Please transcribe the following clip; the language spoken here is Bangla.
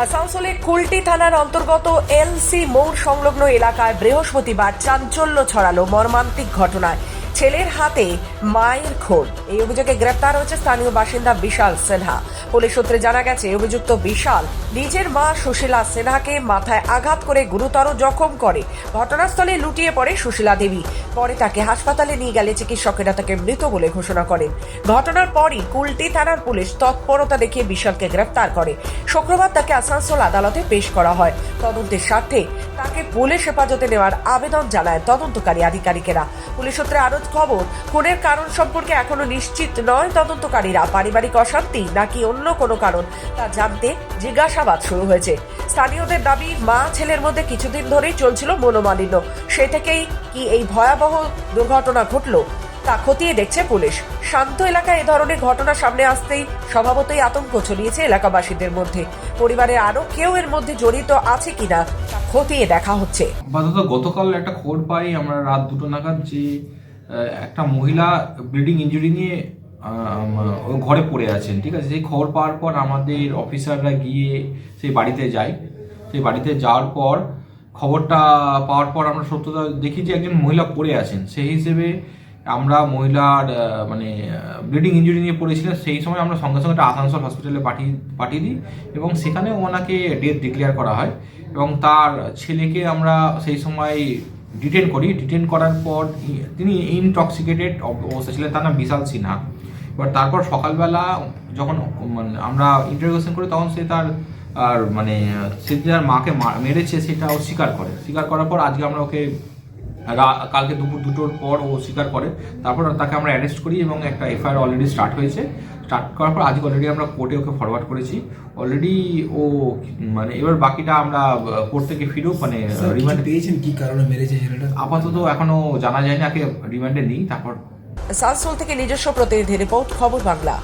আসানসোলে কুলটি থানার অন্তর্গত এলসি মৌর সংলগ্ন এলাকায় বৃহস্পতিবার চাঞ্চল্য ছড়ালো মর্মান্তিক ঘটনায়। ছেলের হাতে মায়ের খোঁজ এই অভিযোগে গ্রেপ্তার হয়েছে স্থানীয় বাসিন্দা বিশাল সিনহা। পুলিশ সূত্রে জানা গেছে, অভিযুক্ত বিশাল নিজের মা সুশীলা সিনহাকে মাথায় আঘাত করে গুরুতর জখম করে। ঘটনাস্থলে লুটিয়ে পড়ে সুশীলা দেবী। পরে তাকে হাসপাতালে নিয়ে গেলে চিকিৎসকেরা তাকে মৃত বলে ঘোষণা করেন। ঘটনার পরই কুলটি থানার পুলিশ তৎপরতা দেখিয়ে বিশালকে গ্রেপ্তার করে। শুক্রবার তাকে আসানসোল আদালতে পেশ করা হয়। তদন্তের স্বার্থে তাকে পুলিশ হেফাজতে নেওয়ার আবেদন জানায় তদন্তকারী আধিকারিকেরা। পুলিশ সূত্রে আরও খবর। খুনের কারণ সম্পর্কে এখনও নিশ্চিত নয় তদন্তকারীরা। পারিবারিক অশান্তি নাকি অন্য কোনো কারণ তা জানতে জিজ্ঞাসাবাদ শুরু হয়েছে। স্থানীয়দের দাবি, মা ছেলের মধ্যে কিছুদিন ধরেই চলছিল মনোমালিন্য। সে থেকেই কি এই ভয়াবহ দুর্ঘটনা ঘটলো তা খতিয়ে দেখছে পুলিশ। শান্ত এলাকায় এ ধরনের ঘটনা সামনে আসতেই স্বভাবতই আতঙ্ক ছড়িয়েছে এলাকাবাসীদের মধ্যে। পরিবারের আরও কেউ এর মধ্যে জড়িত আছে কিনা খতিয়ে দেখা হচ্ছে। গতকাল একটা খবর পাই, আমরা রাত দুটো নাগাদ যে একটা মহিলা ব্লিডিং ইঞ্জুরি নিয়ে ঘরে পড়ে আছেন, ঠিক আছে? সেই খবর পাওয়ার পর আমাদের অফিসাররা গিয়ে সেই বাড়িতে যায়। সেই বাড়িতে যাওয়ার পর খবরটা পাওয়ার পর আমরা সত্যতা দেখি যে একজন মহিলা পড়ে আছেন। সেই হিসেবে আমরা মহিলার মানে ব্লিডিং ইঞ্জুরি নিয়ে পড়েছিলেন সেই সময় আমরা সঙ্গে সঙ্গে একটা আসানসোল হসপিটালে পাঠিয়ে পাঠিয়ে দিই এবং সেখানে ওনাকে ডেথ ডিক্লেয়ার করা হয় এবং তার ছেলেকে আমরা সেই সময় ডিটেন করি ডিটেন করার পর তিনি ইনটক্সিকেটেড অবস্থা ছিলেন তার নাম বিশাল সিনহা। এবার তারপর সকালবেলা যখন মানে আমরা ইন্টারোগেশন করি, তখন সে তার, আর মানে সে তার মাকে মেরেছে সেটা ও স্বীকার করে। স্বীকার করার পর আজকে আমরা ওকে কালকে দুপুর দুটোর পর ও স্বীকার করে। তারপর তাকে আমরা অ্যারেস্ট করি এবং একটা এফআইআর অলরেডি স্টার্ট হয়েছে। স্টার্ট করার পর আজকে অলরেডি আমরা কোর্টে ওকে ফরওয়ার্ড করেছি। অলরেডি ও মানে এবার বাকিটা আমরা কোর্ট থেকে ফিরেও মানে রিমান্ড পেয়েছেন? কি কারণে মেরেছে ছেলেটা? আপাতত এখনও জানা যায়নি আগে রিমান্ডে নিই তারপর আসানসোল থেকে নিজস্ব প্রতিনিধি রিপোর্ট খবর বাংলা।